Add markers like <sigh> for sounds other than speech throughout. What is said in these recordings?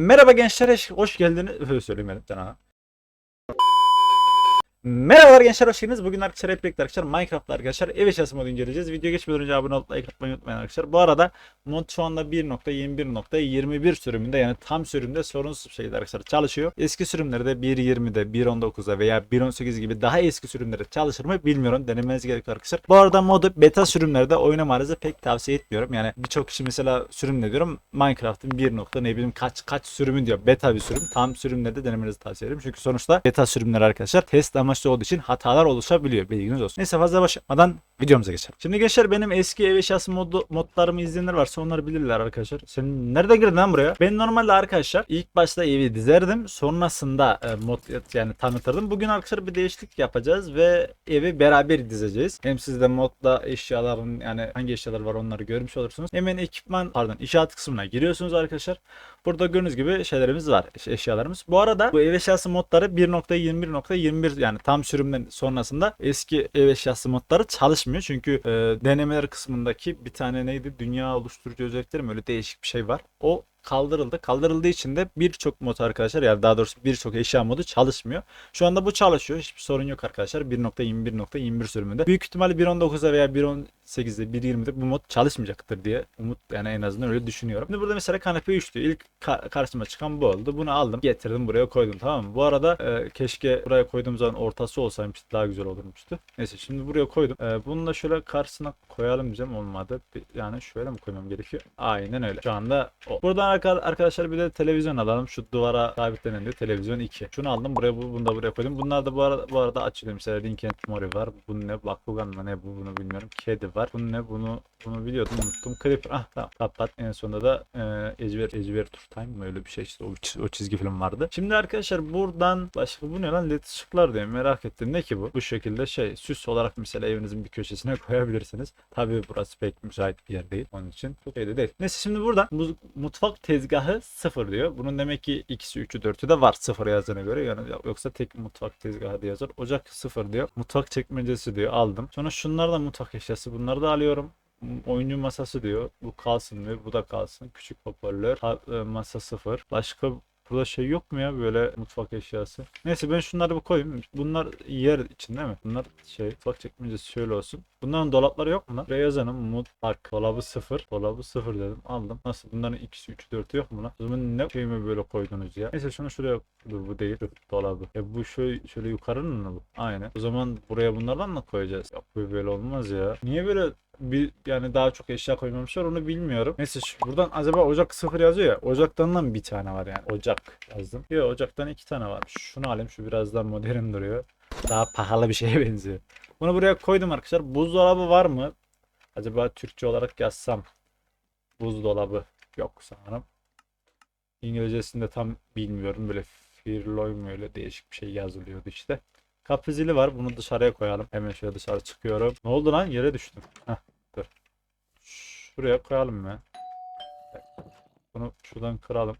Merhaba gençler, hoş geldiniz. Söylemedim sana. Merhabalar gençler, hoş geldiniz. Bugün arkadaşlar hep birlikte arkadaşlar Minecraft'ta arkadaşlar ev eşyası modu inceleyeceğiz. Video geçmeden önce abone olup like atmayı unutmayın arkadaşlar. Bu arada mod şu anda 1.21.21 sürümünde yani tam sürümde sorunsuz bir şekilde arkadaşlar çalışıyor. Eski sürümlerde 1.20'de, 1.19'da veya 1.18 gibi daha eski sürümlerde çalışır mı bilmiyorum. Denemeniz gerekiyor arkadaşlar. Bu arada modu beta sürümlerde oynamanızı pek tavsiye etmiyorum. Yani birçok kişi mesela sürüm ne diyorum Minecraft'ın 1. nokta ne bileyim kaç kaç sürümü diyor. Beta bir sürüm. Tam sürümlerde denemenizi tavsiye ederim. Çünkü sonuçta beta sürümler arkadaşlar test amaçlı olduğu için hatalar oluşabiliyor. Bilginiz olsun. Neyse fazla başlamadan videomuza geçelim. Şimdi gençler benim eski ev eşyası modu, modlarımı izleyenler varsa onları bilirler arkadaşlar. Sen nereden girdin lan buraya? Ben normalde arkadaşlar ilk başta evi dizerdim. Sonrasında e, mod yani tanıtırdım. Bugün arkadaşlar bir değişiklik yapacağız ve evi beraber dizeceğiz. Hem siz de modda eşyaların yani hangi eşyalar var onları görmüş olursunuz. Hemen ekipman pardon inşaat kısmına giriyorsunuz arkadaşlar. Burada gördüğünüz gibi şeylerimiz var. eş- Eşyalarımız. Bu arada bu ev eşyası modları 1.21.21 yani tam sürümden sonrasında eski ev eşyası modları çalışmıyor. Çünkü e, denemeler kısmındaki bir tane neydi? Dünya oluşturucu özellikleri mi? Öyle değişik bir şey var. O kaldırıldı. Kaldırıldığı için de birçok mod arkadaşlar yani daha doğrusu birçok eşya modu çalışmıyor. Şu anda bu çalışıyor. Hiçbir sorun yok arkadaşlar. 1.21.21 sürümünde. Büyük ihtimalle 1.19'da veya 1.18'de 1.20'de bu mod çalışmayacaktır diye umut yani en azından öyle düşünüyorum. Şimdi burada mesela kanepe 3 diyor. İlk ka- karşıma çıkan bu oldu. Bunu aldım. Getirdim buraya koydum tamam mı? Bu arada e, keşke buraya koyduğum zaman ortası olsaymış daha güzel olurmuştu. Neyse şimdi buraya koydum. E, bunu da şöyle karşısına koyalım diyeceğim olmadı. Yani şöyle mi koymam gerekiyor? Aynen öyle. Şu anda o. Buradan arkadaşlar bir de televizyon alalım. Şu duvara sabitlenen diyor. Televizyon 2. Şunu aldım. Buraya bu, bunu da buraya koydum. Bunlar da bu arada, bu arada açılıyor. Mesela and Morty var. Bu ne? Bakugan mı ne bu bunu bilmiyorum. Kedi var. Bu ne? Bunu bunu biliyordum unuttum. Creeper. Ah tamam kapat. En sonunda da e, Ejver, Ejver Tour Time mı öyle bir şey işte o, o çizgi film vardı. Şimdi arkadaşlar buradan başka bu ne lan led ışıklar diye merak ettim. Ne ki bu? Bu şekilde şey süs olarak mesela evinizin bir köşesine <laughs> koyabilirsiniz. Tabii burası pek müsait bir yer değil. Onun için çok iyi de değil. Neyse şimdi buradan mu- mutfak tezgahı sıfır diyor. Bunun demek ki ikisi, üçü, dörtü de var sıfır yazana göre. Yani yoksa tek mutfak tezgahı diye yazar. Ocak sıfır diyor. Mutfak çekmecesi diyor. Aldım. Sonra şunlar da mutfak eşyası. Bunları da alıyorum oyuncu masası diyor. Bu kalsın diyor. Bu da kalsın. Küçük hoparlör. Ha- e, masa sıfır. Başka burada şey yok mu ya böyle mutfak eşyası? Neyse ben şunları bir koyayım. Bunlar yer için değil mi? Bunlar şey mutfak çekmecesi şöyle olsun. Bunların dolapları yok mu lan? Buraya yazalım. Mutfak. Dolabı sıfır. Dolabı sıfır dedim. Aldım. Nasıl? Bunların ikisi, üçü, dörtü yok mu lan? O zaman ne şey mi böyle koydunuz ya? Neyse şunu şuraya Dur bu değil. Dur, dolabı. Ya bu şöyle, şöyle yukarının mı bu? Aynen. O zaman buraya bunlardan mı koyacağız? Yok böyle olmaz ya. Niye böyle bir yani daha çok eşya koymamışlar onu bilmiyorum. Neyse şu, buradan acaba ocak sıfır yazıyor ya. Ocaktan da mı bir tane var yani? Ocak yazdım. Yok ocaktan iki tane var. Şunu alayım şu biraz daha modern duruyor. Daha pahalı bir şeye <laughs> benziyor. Bunu buraya koydum arkadaşlar. Buzdolabı var mı? Acaba Türkçe olarak yazsam. Buzdolabı yok sanırım. İngilizcesini de tam bilmiyorum. Böyle Firloy mu öyle değişik bir şey yazılıyordu işte. Kapı zili var. Bunu dışarıya koyalım. Hemen şöyle dışarı çıkıyorum. Ne oldu lan? Yere düştüm. Heh. Şuraya koyalım ya. Bunu şuradan kıralım.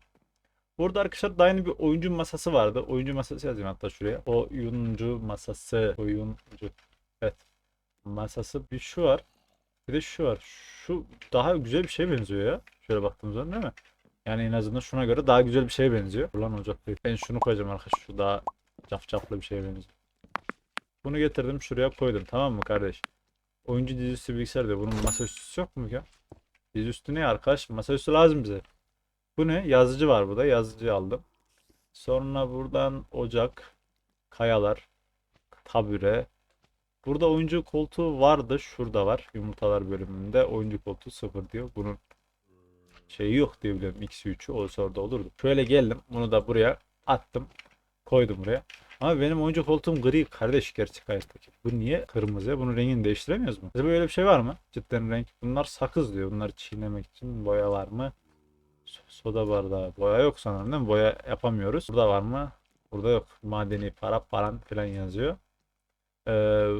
Burada arkadaşlar daha yeni bir oyuncu masası vardı. Oyuncu masası yazayım hatta şuraya. Oyuncu masası. Oyuncu. Evet. Masası bir şu var. Bir de şu var. Şu daha güzel bir şey benziyor ya. Şöyle baktığımız zaman değil mi? Yani en azından şuna göre daha güzel bir şeye benziyor. Ulan ocak değil. Ben şunu koyacağım arkadaş. Şu daha cafcaflı bir şeye benziyor. Bunu getirdim şuraya koydum. Tamam mı kardeş? Oyuncu dizüstü bilgisayar diyor. Bunun masaüstüsü yok mu ya? Dizüstü ne arkadaş? Masaüstü lazım bize. Bu ne? Yazıcı var burada. Yazıcı aldım. Sonra buradan ocak, kayalar, tabure. Burada oyuncu koltuğu vardı. Şurada var. Yumurtalar bölümünde. Oyuncu koltuğu sıfır diyor. Bunun şeyi yok diye biliyorum. X'i 3'ü olsa orada olurdu. Şöyle geldim. Bunu da buraya attım. Koydum buraya. Ama benim oyuncu koltuğum gri kardeş gerçek hayattaki. Bu niye kırmızı? Bunun rengini değiştiremiyoruz mu? Acaba böyle bir şey var mı? Cidden renk. Bunlar sakız diyor. Bunları çiğnemek için boya var mı? So- Soda bardağı. Boya yok sanırım değil mi? Boya yapamıyoruz. Burada var mı? Burada yok. Madeni para paran falan yazıyor. Ee,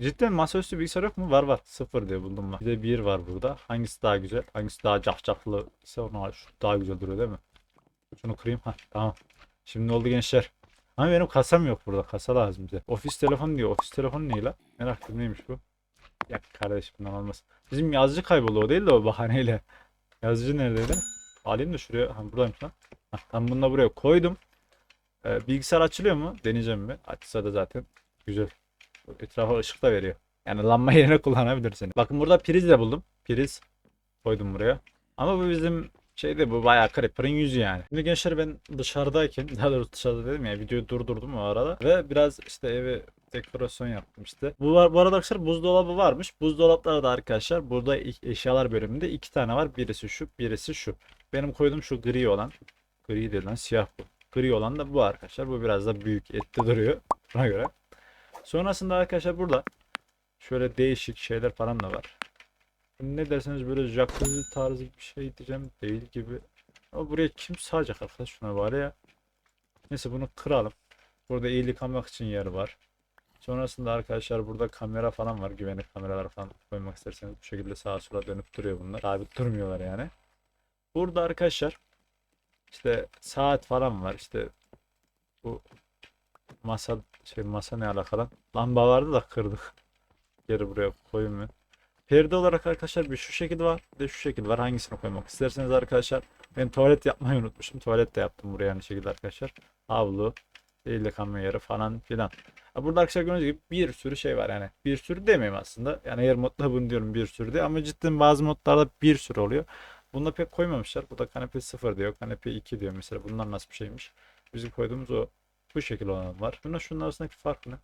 cidden masaüstü bilgisayar yok mu? Var var. Sıfır diye buldum ben. Bir de bir var burada. Hangisi daha güzel? Hangisi daha cafcaflı ise onu al. Şu daha güzel duruyor değil mi? Şunu kırayım. Ha tamam. Şimdi oldu gençler. Ama benim kasam yok burada. Kasa lazım bize. Ofis telefonu diyor. Ofis telefonu ne? Merak ettim neymiş bu? Ya kardeşim bundan olmaz. Bizim yazıcı kayboldu o değil de o bahaneyle. <laughs> Yazıcı neredeydi? Alayım da şuraya. Ha buradaymış lan. Hah, tam bunu da buraya koydum. Ee, bilgisayar açılıyor mu? Deneyeceğim mi? Açsa da zaten güzel. Etrafa ışık da veriyor. Yani lamba <laughs> yerine kullanabilirsin. Bakın burada priz de buldum. Priz koydum buraya. Ama bu bizim şeyde bu bayağı creeper'ın yüzü yani. Şimdi gençler ben dışarıdayken <laughs> daha doğrusu dışarıda dedim ya videoyu durdurdum o arada ve biraz işte evi dekorasyon yaptım işte. Bu, var, bu arada arkadaşlar buzdolabı varmış. Buzdolapları da arkadaşlar burada eşyalar bölümünde iki tane var. Birisi şu, birisi şu. Benim koyduğum şu gri olan. Gri değil lan siyah bu. Gri olan da bu arkadaşlar. Bu biraz da büyük etli duruyor. Buna göre. Sonrasında arkadaşlar burada şöyle değişik şeyler falan da var. Ne derseniz böyle jacuzzi tarzı bir şey diyeceğim değil gibi. Ama buraya kim sığacak arkadaş şuna var ya. Neyse bunu kıralım. Burada iyilik almak için yer var. Sonrasında arkadaşlar burada kamera falan var. Güvenlik kameraları falan koymak isterseniz bu şekilde sağa sola dönüp duruyor bunlar. Sabit durmuyorlar yani. Burada arkadaşlar işte saat falan var. İşte bu masa şey masa ne alakalı? Lamba vardı da kırdık. Geri buraya koyayım ben. Perde olarak arkadaşlar bir şu şekil var. Bir de şu şekil var. Hangisini koymak isterseniz arkadaşlar. Ben tuvalet yapmayı unutmuşum. Tuvalet de yaptım buraya aynı şekilde arkadaşlar. Havlu, el yıkanma yeri falan filan. Burada arkadaşlar gördüğünüz gibi bir sürü şey var yani. Bir sürü demeyeyim aslında. Yani her modda bunu diyorum bir sürü diye. Ama cidden bazı modlarda bir sürü oluyor. Bunda pek koymamışlar. Burada kanepe 0 diyor. Kanepe 2 diyor mesela. Bunlar nasıl bir şeymiş? Bizim koyduğumuz o bu şekil olan var. Bununla şunun arasındaki fark ne?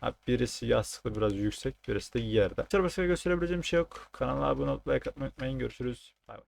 Ha, birisi yastıklı biraz yüksek, birisi de yerde. Başka başka gösterebileceğim bir şey yok. Kanala abone olup like atmayı unutmayın. Görüşürüz. Bay bay.